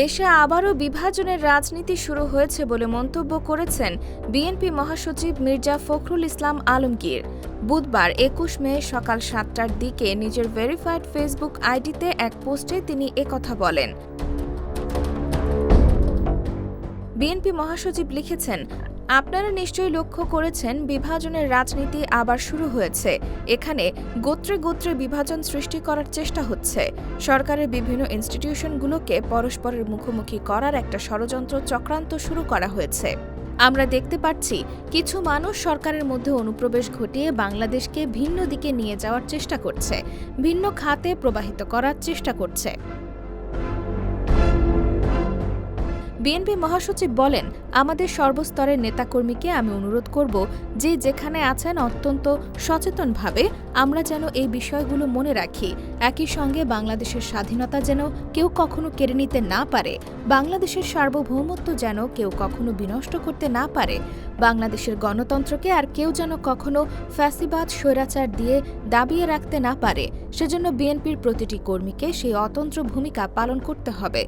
দেশে আবারও বিভাজনের রাজনীতি শুরু হয়েছে বলে মন্তব্য করেছেন বিএনপি মহাসচিব মির্জা ফখরুল ইসলাম আলমগীর। বুধবার একুশ মে সকাল সাতটার দিকে নিজের ভেরিফাইড ফেসবুক আইডিতে এক পোস্টে তিনি একথা বলেন। বিএনপি মহাসচিব লিখেছেন আপনারা নিশ্চয়ই লক্ষ্য করেছেন, বিভাজনের রাজনীতি আবার শুরু হয়েছে। এখানে গোত্রে গোত্রে বিভাজন সৃষ্টি করার চেষ্টা হচ্ছে। সরকারের বিভিন্ন ইনস্টিটিউশনগুলোকে পরস্পরের মুখোমুখি করার একটা ষড়যন্ত্র চক্রান্ত শুরু করা হয়েছে। আমরা দেখতে পাচ্ছি, কিছু মানুষ সরকারের মধ্যে অনুপ্রবেশ ঘটিয়ে বাংলাদেশকে ভিন্ন দিকে নিয়ে যাওয়ার চেষ্টা করছে, ভিন্ন খাতে প্রবাহিত করার চেষ্টা করছে। বিএনপি মহাসচিব বলেন, আমাদের সর্বস্তরের নেতাকর্মীকে আমি অনুরোধ করব যে যেখানে আছেন অত্যন্ত সচেতনভাবে আমরা যেন এই বিষয়গুলো মনে রাখি। একই সঙ্গে বাংলাদেশের স্বাধীনতা যেন কেউ কখনো কেড়ে নিতে না পারে। বাংলাদেশের সার্বভৌমত্ব যেন কেউ কখনো বিনষ্ট করতে না পারে। বাংলাদেশের গণতন্ত্রকে আর কেউ যেন কখনো ফ্যাসিবাদ, স্বৈরাচার দিয়ে দাবিয়ে রাখতে না পারে। সেজন্য বিএনপির প্রতিটি কর্মীকে সেই অতন্ত্র ভূমিকা পালন করতে হবে।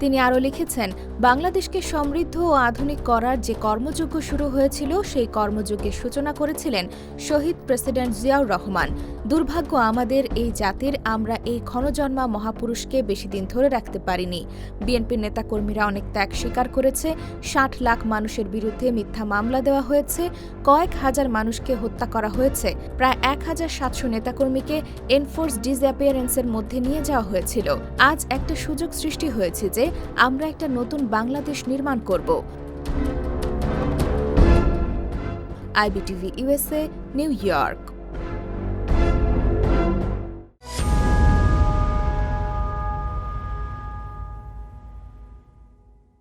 তিনি আরও লিখেছেন, বাংলাদেশকে সমৃদ্ধ ও আধুনিক করার যে কর্মযজ্ঞ শুরু হয়েছিল, সেই কর্মযজ্ঞের সূচনা করেছিলেন শহীদ প্রেসিডেন্ট জিয়াউর রহমান। দুর্ভাগ্য আমাদের এই জাতির, আমরা এই ক্ষণজন্মা মহাপুরুষকে বেশি দিন ধরে রাখতে পারিনি। বিএনপির নেতাকর্মীরা অনেক ত্যাগ স্বীকার করেছে, ষাট লাখ মানুষের বিরুদ্ধে মিথ্যা মামলা দেওয়া হয়েছে, কয়েক হাজার মানুষকে হত্যা করা হয়েছে, প্রায় এক হাজার সাতশো নেতাকর্মীকে এনফোর্স ডিসঅ্যাপিয়ারেন্সের মধ্যে নিয়ে যাওয়া হয়েছিল। আজ একটা সুযোগ সৃষ্টি হয়েছে যে আমরা একটা নতুন বাংলাদেশ নির্মাণ করব। IBTV USA New York.